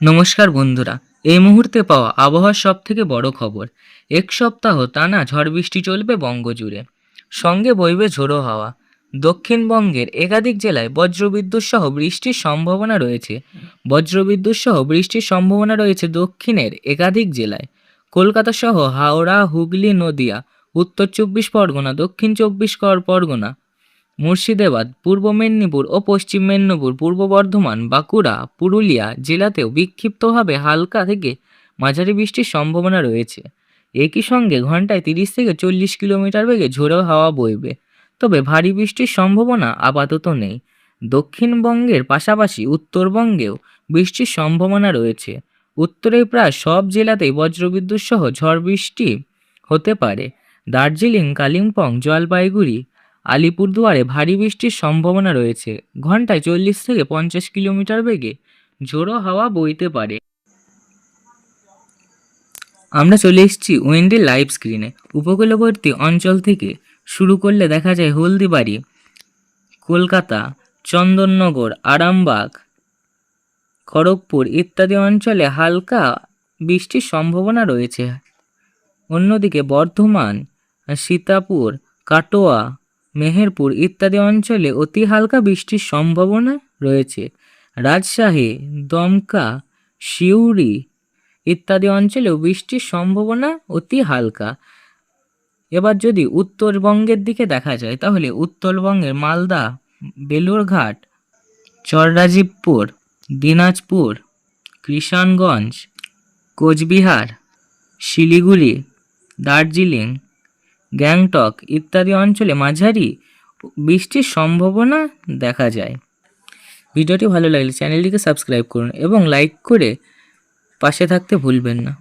নমস্কার বন্ধুরা, এই মুহূর্তে পাওয়া আবহাওয়ার সব থেকে বড় খবর। এক সপ্তাহ টানা ঝড় বৃষ্টি চলবে বঙ্গজুড়ে। সঙ্গে বইবে ঝোড়ো হাওয়া। দক্ষিণবঙ্গের একাধিক জেলায় বজ্রবিদ্যুৎ সহ বৃষ্টির সম্ভাবনা রয়েছে। বজ্রবিদ্যুৎ সহ বৃষ্টির সম্ভাবনা রয়েছে দক্ষিণের একাধিক জেলায়। কলকাতা সহ হাওড়া, হুগলি, নদিয়া, উত্তর চব্বিশ পরগনা, দক্ষিণ চব্বিশ পরগনা। মুর্শিদাবাদ, পূর্ব মেদিনীপুর ও পশ্চিম মেদিনীপুর, পূর্ব বর্ধমান, বাঁকুড়া, পুরুলিয়া জেলাতেও বিক্ষিপ্তভাবে হালকা থেকে মাঝারি বৃষ্টির সম্ভাবনা রয়েছে। একই সঙ্গে ঘন্টায় তিরিশ থেকে চল্লিশ কিলোমিটার বেগে ঝোড়ো হাওয়া বইবে। তবে ভারী বৃষ্টির সম্ভাবনা আপাতত নেই। দক্ষিণবঙ্গের পাশাপাশি উত্তরবঙ্গেও বৃষ্টির সম্ভাবনা রয়েছে। উত্তরে প্রায় সব জেলাতেই বজ্রবিদ্যুৎ সহ ঝড় বৃষ্টি হতে পারে। দার্জিলিং, কালিম্পং, জলপাইগুড়ি আলিপুরদুয়ারে ভারী বৃষ্টির সম্ভাবনা রয়েছে। ঘন্টায় চল্লিশ থেকে পঞ্চাশ কিলোমিটার বেগে ঝোড়ো হাওয়া বইতে পারে। আমরা চলে এসেছি উইন্ডের লাইভ স্ক্রিনে। উপকূলবর্তী অঞ্চল থেকে শুরু করলে দেখা যায় হলদিবাড়ি, কলকাতা, চন্দননগর, আরামবাগ, খড়গপুর ইত্যাদি অঞ্চলে হালকা বৃষ্টির সম্ভাবনা রয়েছে। অন্যদিকে বর্ধমান, সীতাপুর, কাটোয়া মেহেরপুর ইত্যাদি অঞ্চলে অতি হালকা বৃষ্টির সম্ভাবনা রয়েছে। রাজশাহী, দমকা, সিউড়ি ইত্যাদি অঞ্চলেও বৃষ্টির সম্ভাবনা অতি হালকা। এবার যদি উত্তরবঙ্গের দিকে দেখা যায়, তাহলে উত্তরবঙ্গের মালদা, বেলুরঘাট, চররাজীবপুর, দিনাজপুর কৃষাণগঞ্জ কোচবিহার, শিলিগুড়ি, দার্জিলিং গ্যাংটক ইত্যাদি অঞ্চলে মাঝারি বৃষ্টির সম্ভাবনা দেখা যায়। ভিডিওটি ভালো লাগলে চ্যানেলটিকে সাবস্ক্রাইব করুন এবং লাইক করে পাশে থাকতে ভুলবেন না।